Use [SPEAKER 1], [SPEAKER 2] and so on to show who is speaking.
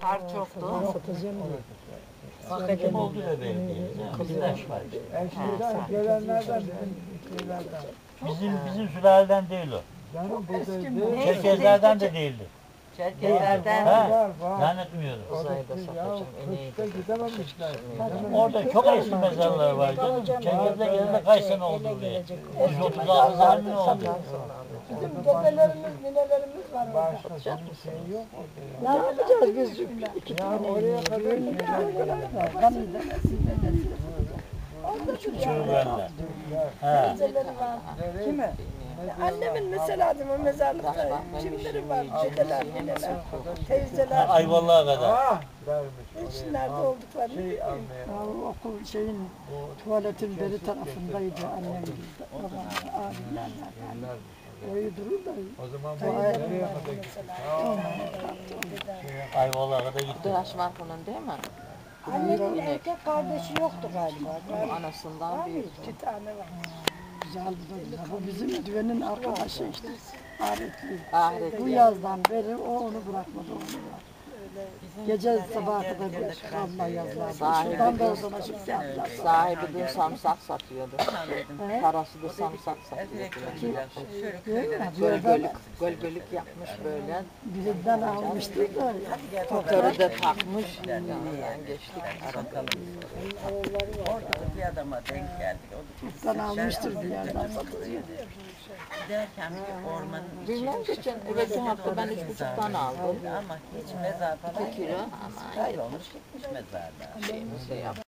[SPEAKER 1] Kar çoktu.
[SPEAKER 2] Satacağım diye.
[SPEAKER 3] Kim oldu da belediyeyiz. Bizler var işte.
[SPEAKER 2] Gelenlerden bizim köylerden.
[SPEAKER 3] Bizim, bizim sülaleden değil o.
[SPEAKER 2] Canım buradaydı.
[SPEAKER 3] Çerkezlerden de değildi.
[SPEAKER 1] Çerkezlerden.
[SPEAKER 3] Ha.
[SPEAKER 2] Var var.
[SPEAKER 3] Zannetmiyorum.
[SPEAKER 2] Kışta gidememişler. Gidememişler.
[SPEAKER 3] Orada çok eski mezarlar var canım. Çerkezler geldi kaç sene oldu buraya? 136 sene mi oldu?
[SPEAKER 4] Bizim dedelerimiz, ninelerimiz var orada.
[SPEAKER 2] Başka bir şey yok orada
[SPEAKER 4] Ne yapacağız biz? İki
[SPEAKER 2] ya.
[SPEAKER 4] tane
[SPEAKER 2] Ya oraya kadar gidememişler.
[SPEAKER 4] Kan demesin dedesi.
[SPEAKER 3] Çığırlarla. Ha.
[SPEAKER 4] Dedeleri var. Kimi? Annemin mesela mi mezarlıkta kimleri var? Dedeler, nineler, teyzeler.
[SPEAKER 3] Ayvalık'a kadar.
[SPEAKER 2] Ah dermiş
[SPEAKER 4] Hiç
[SPEAKER 2] oraya.
[SPEAKER 4] nerede olduklarını
[SPEAKER 2] Şey
[SPEAKER 4] bilmiyorum.
[SPEAKER 2] almaya.
[SPEAKER 5] Ya okul şeyin tuvaletin beri tarafındaydı annem. Babam abiler. Öyle durur da
[SPEAKER 2] O zaman bu nereye kadar gittik?
[SPEAKER 3] Ayvalık'a kadar gitti.
[SPEAKER 1] Dıraş var bunun değil mi?
[SPEAKER 4] Annemin erkek kardeşi yoktu galiba.
[SPEAKER 1] Anasından büyük.
[SPEAKER 4] İki tane var.
[SPEAKER 5] güzeldi de. Bu bizim düvenin arkadaşı işte. Ahretli. Bu yazdan beri o onu bırakmadı onu var. Gece sabaha kadar bir kalma yazlar.
[SPEAKER 1] Sahibi
[SPEAKER 5] Şuradan da
[SPEAKER 1] de-
[SPEAKER 5] oradan aşık yaptılar.
[SPEAKER 1] Sahibi dün samsak satıyordu. Karası da samsak satıyordu.
[SPEAKER 5] Böyle
[SPEAKER 1] Gölgölük, gölgölük yapmış böyle.
[SPEAKER 5] birinden almıştı da
[SPEAKER 1] Motoru da takmış. Geçtik arada.
[SPEAKER 6] Adama denk geldik. O da
[SPEAKER 5] çoktan almıştır bir yerden satıcı.
[SPEAKER 6] giderken bir ormanın
[SPEAKER 1] Bilmem geçen evvelki hafta ben üç buçuk tane aldım.
[SPEAKER 6] ama hiç mezar falan
[SPEAKER 1] İki kilo
[SPEAKER 6] kaybolmuş gitmiş mezarda.
[SPEAKER 1] şeyimizi yaptık.